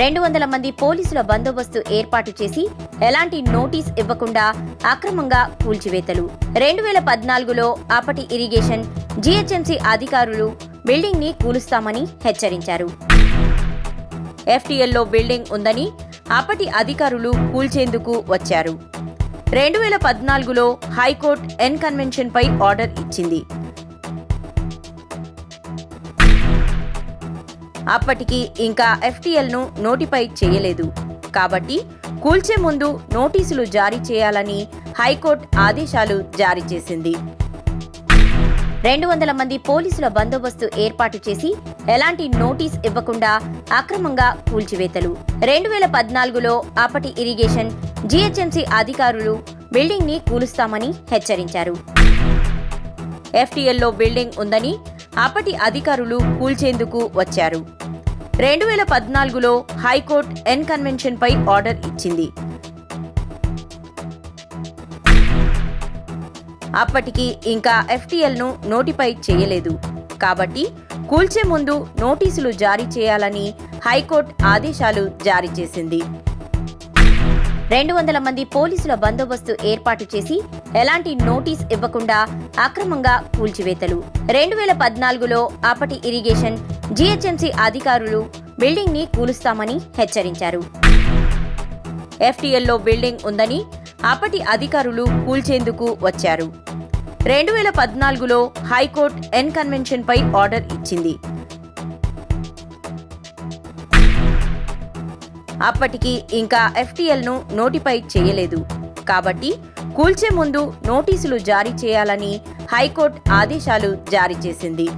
రెండు వందల మంది పోలీసుల బందోబస్తు ఏర్పాటు చేసి ఎలాంటి నోటీస్ ఇవ్వకుండా అక్రమంగా కూల్చివేతలు. రెండు వేల పద్నాలుగులో అప్పటి ఇరిగేషన్ జీహెచ్ఎంసీ అధికారులు బిల్డింగ్ని కూలుస్తామని హెచ్చరించారు. ఎఫ్టీఎల్లో బిల్డింగ్ ఉందని అప్పటి అధికారులు కూల్చేందుకు వచ్చారు. రెండు వేల పద్నాలుగులో హైకోర్టు ఎన్ కన్వెన్షన్ పై ఆర్డర్ ఇచ్చింది. అప్పటికి ఇంకా ఎఫ్టీఎల్ను నోటిఫై చేయలేదు. కాబట్టి కూల్చే ముందు నోటీసులు జారీ చేయాలని హైకోర్టు ఆదేశాలు జారీ చేసింది. రెండు వందల మంది పోలీసుల బందోబస్తు ఏర్పాటు చేసి ఎలాంటి నోటీస్ ఇవ్వకుండా అక్రమంగా కూల్చివేతలు. రెండు వేల పద్నాలుగులో అప్పటి ఇరిగేషన్ జీహెచ్ఎంసీ అధికారులు బిల్డింగ్ని కూలుస్తామని హెచ్చరించారు. ఎఫ్టీఎల్లో బిల్డింగ్ ఉందని అప్పటి అధికారులు కూల్చేందుకు వచ్చారు. రెండు వేల పద్నాలుగులో హైకోర్టు ఎన్ కన్వెన్షన్ పై ఆర్డర్ ఇచ్చింది. అప్పటికి ఇంకా ఎఫ్టీఎల్ను నోటిఫై చేయలేదు. కాబట్టి కూల్చే ముందు నోటీసులు జారీ చేయాలని హైకోర్టు ఆదేశాలు జారీ చేసింది. రెండు వందల మంది పోలీసుల బందోబస్తు ఏర్పాటు చేసి ఎలాంటి నోటీస్ ఇవ్వకుండా అక్రమంగా కూల్చివేతలు. రెండు వేల పద్నాలుగులో అప్పటి ఇరిగేషన్ జీహెచ్ఎంసీ అధికారులు బిల్డింగ్ని కూలుస్తామని హెచ్చరించారు. ఎఫ్టీఎల్లో బిల్డింగ్ ఉందని అప్పటి అధికారులు కూల్చేందుకు వచ్చారు. రెండు వేల పద్నాలుగులో హైకోర్టు ఎన్ కన్వెన్షన్ పై ఆర్డర్ ఇచ్చింది. అప్పటికి ఇంకా ఎఫ్టీఎల్ను నోటిఫై చేయలేదు. కాబట్టి కూల్చే ముందు నోటీసులు జారీ చేయాలని హైకోర్టు ఆదేశాలు జారీ చేసింది.